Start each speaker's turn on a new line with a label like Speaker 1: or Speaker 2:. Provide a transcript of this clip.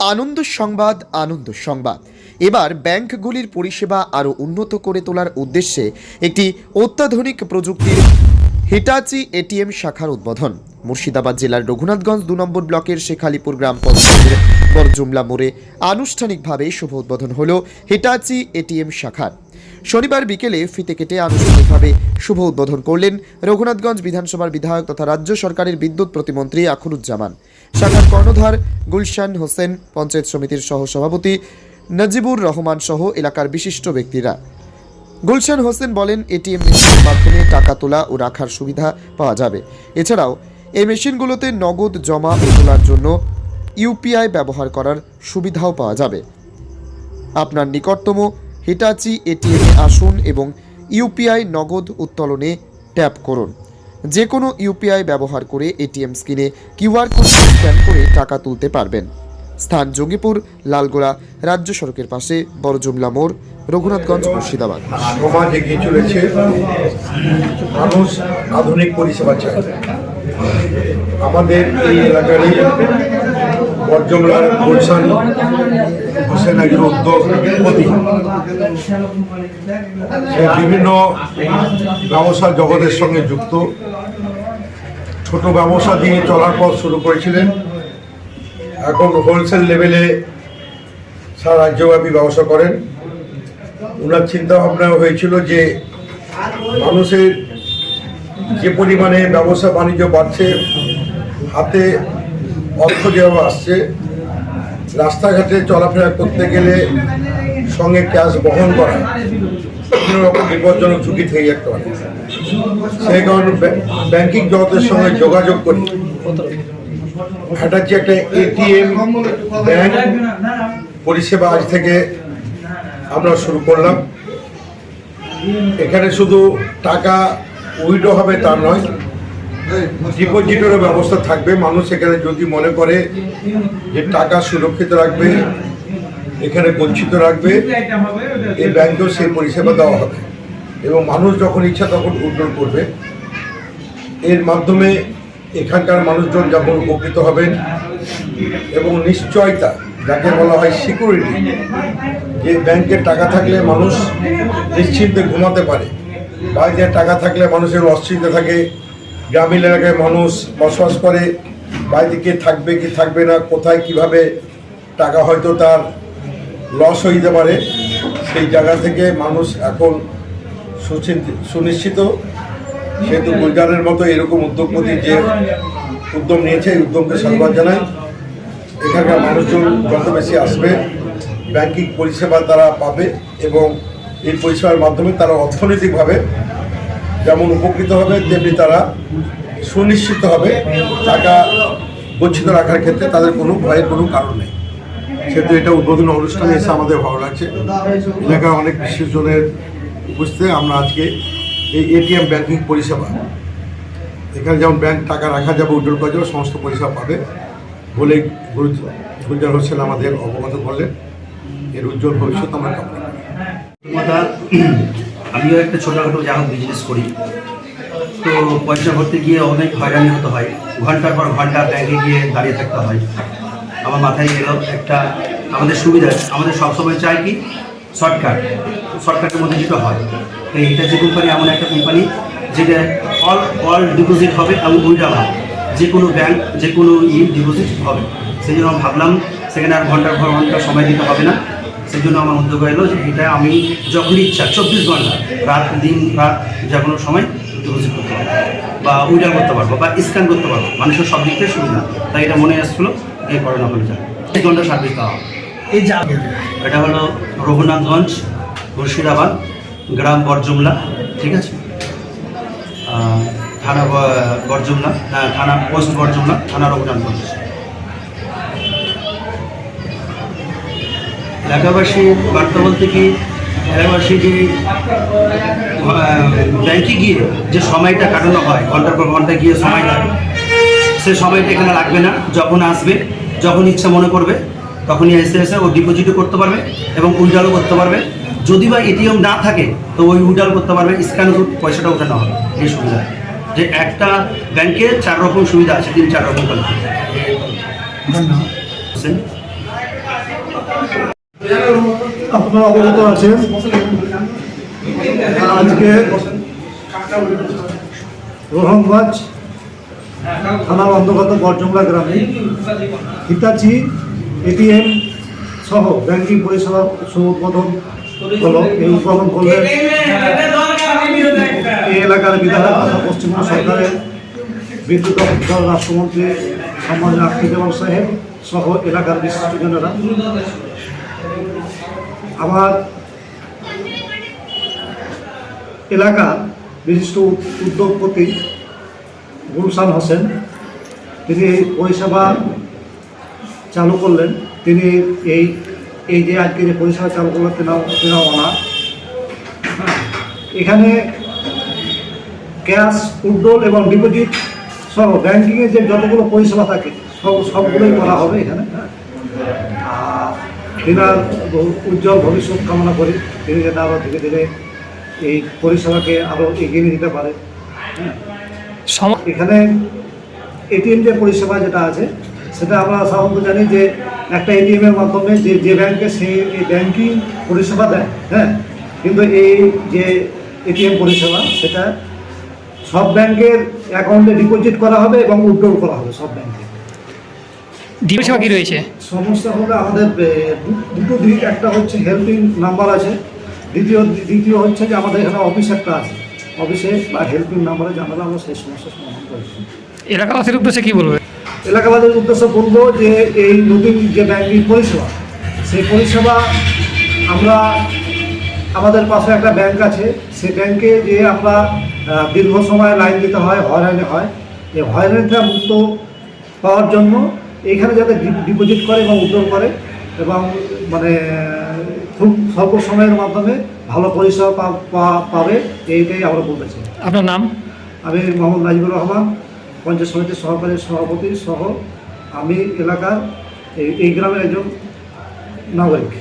Speaker 1: আনন্দ সংবাদ আনন্দ সংবাদ। এবার ব্যাংকগুলির পরিষেবা আরও উন্নত করে তোলার উদ্দেশ্যে একটি অত্যাধুনিক প্রযুক্তির হিটাচি এটিএম শাখার উদ্বোধন। মুর্শিদাবাদ জেলার রঘুনাথগঞ্জ দু নম্বর ব্লকের শেখালিপুর গ্রাম পঞ্চায়েতের বরজুমলা মোড়ে আনুষ্ঠানিকভাবে শুভ উদ্বোধন হল হিটাচি এটিএম শাখার। শনিবার বিকেলে ফিতে কেটে আনুষ্ঠানিকভাবে শুভ উদ্বোধন করলেন রঘুনাথগঞ্জ বিধানসভার বিধায়ক তথা রাজ্য সরকারের বিদ্যুৎ প্রতিমন্ত্রী আখরুজ্জামান। শাখার কর্ণধার গুলশান হোসেন, পঞ্চায়েত সমিতির সহ সভাপতি নজিবুর রহমান সহ এলাকার বিশিষ্ট ব্যক্তিরা। গুলশান হোসেন বলেন, এটিএম মেশিনের মাধ্যমে টাকা তোলা ও রাখার সুবিধা পাওয়া যাবে। এছাড়াও, এই মেশিনগুলোতে নগদ জমা ও তোলার জন্য ইউপিআই ব্যবহার করার সুবিধাও পাওয়া যাবে। আপনার নিকটতম হিটাচি, এটিএমে আসুন এবং ইউপিআই নগদ উত্তোলনে ট্যাপ করুন। যে কোনো ইউপিআই ব্যবহার করে এটিএম স্ক্রিনে কিউআর কোড স্ক্যান করে টাকা তুলতে পারবেন। স্থান যোগীপুর লালগোলা, রাজ্য সড়কের পাশে বড়জুমলা মোড়, রঘুনাথগঞ্জ, মুর্শিদাবাদ।
Speaker 2: এগিয়ে চলেছে, মানুষ আধুনিক পরিষেবা চায়। আমাদের এই এলাকারই বর্জমলার গুলশান হোসেন একজন উদ্যোগপতি বিভিন্ন ব্যবসা জগতের সঙ্গে যুক্ত। ছোট ব্যবসা দিয়ে চলার পথ শুরু করেছিলেন। এখন হোলসেল লেভেলে সারা রাজ্যব্যাপী ব্যবসা করেন। ওনার চিন্তা ভাবনা হয়েছিল যে মানুষের যে পরিমাণে ব্যবসা বাণিজ্য বাড়ছে, হাতে অর্থ যেভাবে আসছে রাস্তাঘাটে চলাফেরা করতে গেলে সঙ্গে ক্যাশ বহন করা বিভিন্ন রকম বিপজ্জনক ঝুঁকি থেকে যেতে পারে। সেই কারণে ব্যাংক- জগতের সঙ্গে যোগাযোগ করি। এটা একটা এটিএম ব্যাংক পরিষেবা আজ থেকে আমরা শুরু করলাম। এখানে শুধু টাকা উইডো হবে তা নয় ডিপোজিটেরও ব্যবস্থা থাকবে। মানুষ এখানে যদি মনে করে যে টাকা সুরক্ষিত রাখবে, এখানে গচ্ছিত রাখবে, এই ব্যাংকেও সেই পরিষেবা দেওয়া হবে। এবং মানুষ যখন ইচ্ছা তখন উইড্রল করবে। এর মাধ্যমে এখানকার মানুষজন যখন উপকৃত হবেন এবং নিশ্চয়তা, যাকে বলা হয় সিকিউরিটি, যে ব্যাংকে টাকা থাকলে মানুষ নিশ্চিন্তে ঘুমাতে পারে বাড়িতে টাকা থাকলে মানুষের অস্থিরতা থাকে গ্রামীণ এলাকায় মানুষ বসবাস করে, বাড়িতে কে থাকবে, কি থাকবে না, কোথায় কীভাবে টাকা হয়তো তার লস হয়ে যেতে পারে, সেই জায়গা থেকে মানুষ এখন সুনিশ্চিত। সেহেতু গুলজারের মতো এরকম উদ্যোগপতি যে উদ্যম নিয়েছে, এই উদ্যমকে সাধুবাদ জানাই। এখানকার মানুষজন যত বেশি আসবে, ব্যাংকিং পরিষেবা তারা পাবে এবং এই পরিষেবার মাধ্যমে তারা অর্থনৈতিকভাবে যেমন উপকৃত হবে, তেমনি তারা সুনিশ্চিত হবে, টাকা গচ্ছিত রাখার ক্ষেত্রে তাদের কোনো ভয়ের কোনো কারণ নেই। সেহেতু এটা উদ্বোধন অনুষ্ঠানে এসে আমাদের ভালো লাগছে। এলাকার অনেক বিশেষজনের উপস্থিতিতে আমরা আজকে এই এটিএম ব্যাংকিং পরিষেবা, এখানে যেমন ব্যাংক টাকা রাখা যাবে, উজ্জ্বল করা যাবে, সমস্ত পরিষেবা পাবে। বলে গুল- গুলজার হোসেন আমাদের অবগত করলেন। এর উজ্জ্বল ভবিষ্যৎ আমরা কামনা করি।
Speaker 3: আমিও একটা ছোটোখাটো যা হোক বিজনেস করি, তো পয়সা ভরতে গিয়ে অনেক হয়রানি হতে হয়। ঘণ্টার পর ঘণ্টা ব্যাংকে গিয়ে দাঁড়িয়ে থাকতে হয়। আমার মাথায় এলো একটা, আমাদের সুবিধা আমাদের সবসময় চাই কি? শর্টকাট শর্টকাটের মধ্যে যেটা হয়। তো এটা যে কোম্পানি এমন একটা কোম্পানি যেটা অল অল ডিপোজিট হবে এবং উইড্রা হবে যে কোনো ব্যাংক যে কোনো ই ডিপোজিট হবে। সেই জন্য ভাবলাম সেখানে আর ঘণ্টার পর ঘণ্টা সময় দিতে হবে না। সেই জন্য আমার উদ্যোগ এলো যে এটা আমি যখনই ইচ্ছা চব্বিশ ঘণ্টা রাত দিন রাত যে কোনো সময় ডিপোজিট করতে পারব। বা উইড্রা করতে পারব বা স্ক্যান করতে পারব। মানুষের সব দিক থেকে সুবিধা। তাই এটা মনে আসছিল এই করোনা হলে যায় এক ঘণ্টা সার্ভিস দেওয়া।
Speaker 4: এই যা
Speaker 3: এটা হলো রঘুনাথগঞ্জ মুর্শিদাবাদ গ্রাম বরজুমলা ঠিক আছে? থানা বরজুমলা থানা পোস্ট বরজুমলা থানা রঘুনাথগঞ্জ। এলাকাবাসী বার্তা বলতে কি এলাকাবাসী যে ব্যাংকে গিয়ে যে সময়টা কাটানো হয় ঘণ্টার পর ঘণ্টা গিয়ে সময়টা সে সময়টা এখানে লাগবে না। যখন আসবে যখন ইচ্ছা মনে করবে তখনই এসে এসে ও ডিপোজিটও করতে পারবে এবং উইড্রলও করতে পারবে। যদি বা এটিএম না থাকে তো ওই উইড্রল করতে পারবে। স্ক্যান পয়সাটা ওঠানো হবে। এই সুবিধা। যে একটা ব্যাংকে চার রকম সুবিধা আছে তিন চার রকম
Speaker 4: ধন্যবাদ। আপনারা অবগত আছেন। আজকে রোহনগঞ্জ থানার অন্তর্গত বরজংলা গ্রামে হিতাচি, এটিএম সহ ব্যাংকিং পরিষেবা উদ্বোধন হলো এই উদ্বোধন করলেন এই এলাকার বিধায়ক তথা পশ্চিমবঙ্গ সরকারের বিদ্যুৎ দপ্তর রাষ্ট্রমন্ত্রী সম্মানীয় দেওয়ান সাহেব সহ এলাকার বিশিষ্টজনেরা আমার এলাকার বিশিষ্ট উদ্যোগপতি গুলশান হোসেন, তিনি পরিষেবা চালু করলেন। তিনি এই এই যে আজকে যে পরিষেবা চালু করলেন, তেনাও তেনাও ওনার এখানে ক্যাশ উড্ডোল এবং ডিপোজিট সহ ব্যাঙ্কিংয়ের যে যতগুলো পরিষেবা থাকে, সব, সবগুলোই করা হবে এখানে। তেনার বহু- উজ্জ্বল ভবিষ্যৎ কামনা করি। তিনি যেন আরও ধীরে ধীরে এই পরিষেবাকে আরও এগিয়ে নিয়ে যেতে পারে। হ্যাঁ। এখানে এটিএম যে পরিষেবা যেটা আছে সেটা আমরা সাধারণত জানি যে একটা এটিএমের মাধ্যমে যে যে ব্যাংকে সে এই ব্যাংকিং পরিষেবা দেয়। হ্যাঁ। কিন্তু এই যে এটিএম পরিষেবা সেটা সব ব্যাংকের অ্যাকাউন্টে ডিপোজিট করা হবে এবং উইথড্রল করা হবে সব ব্যাংকে
Speaker 5: পরিষেবা কি রয়েছে?
Speaker 4: সমস্যা হলে আমাদের দুটো দিক একটা হচ্ছে হেল্পিং নাম্বার আছে। দ্বিতীয় দ্বিতীয় হচ্ছে যে আমাদের এখানে অফিস একটা আছে। অফিসে বা হেল্পিং নাম্বারে জানালে আমরা সেই সমস্যার সমাধান করছি
Speaker 5: এলাকাবাসীর উদ্দেশ্যে কি বলবে?
Speaker 4: এলাকাবাদের উদ্দেশ্যে বলব যে এই নতুন যে ব্যাংকিং পরিষেবা সেই পরিষেবা আমরা আমাদের পাশে একটা ব্যাংক আছে। সেই ব্যাংকে যে আমরা দীর্ঘ সময় লাইন দিতে হয় হয়রানি হয়। এই হয়রানিটা মুক্ত পাওয়ার জন্য এইখানে যাতে ডিপোজিট করে এবং উদ্যোগ করে এবং মানে খুব স্বল্প সময়ের মাধ্যমে ভালো পরিষেবা পাবে এইটাই আমরা বলতে চাই।
Speaker 5: আপনার নাম?
Speaker 4: আমি মোহাম্মদ নাজিবুর রহমান পঞ্চায়েত সমিতির সহকারী সভাপতি সহ আমি এলাকার এই এই গ্রামের একজন নাগরিক।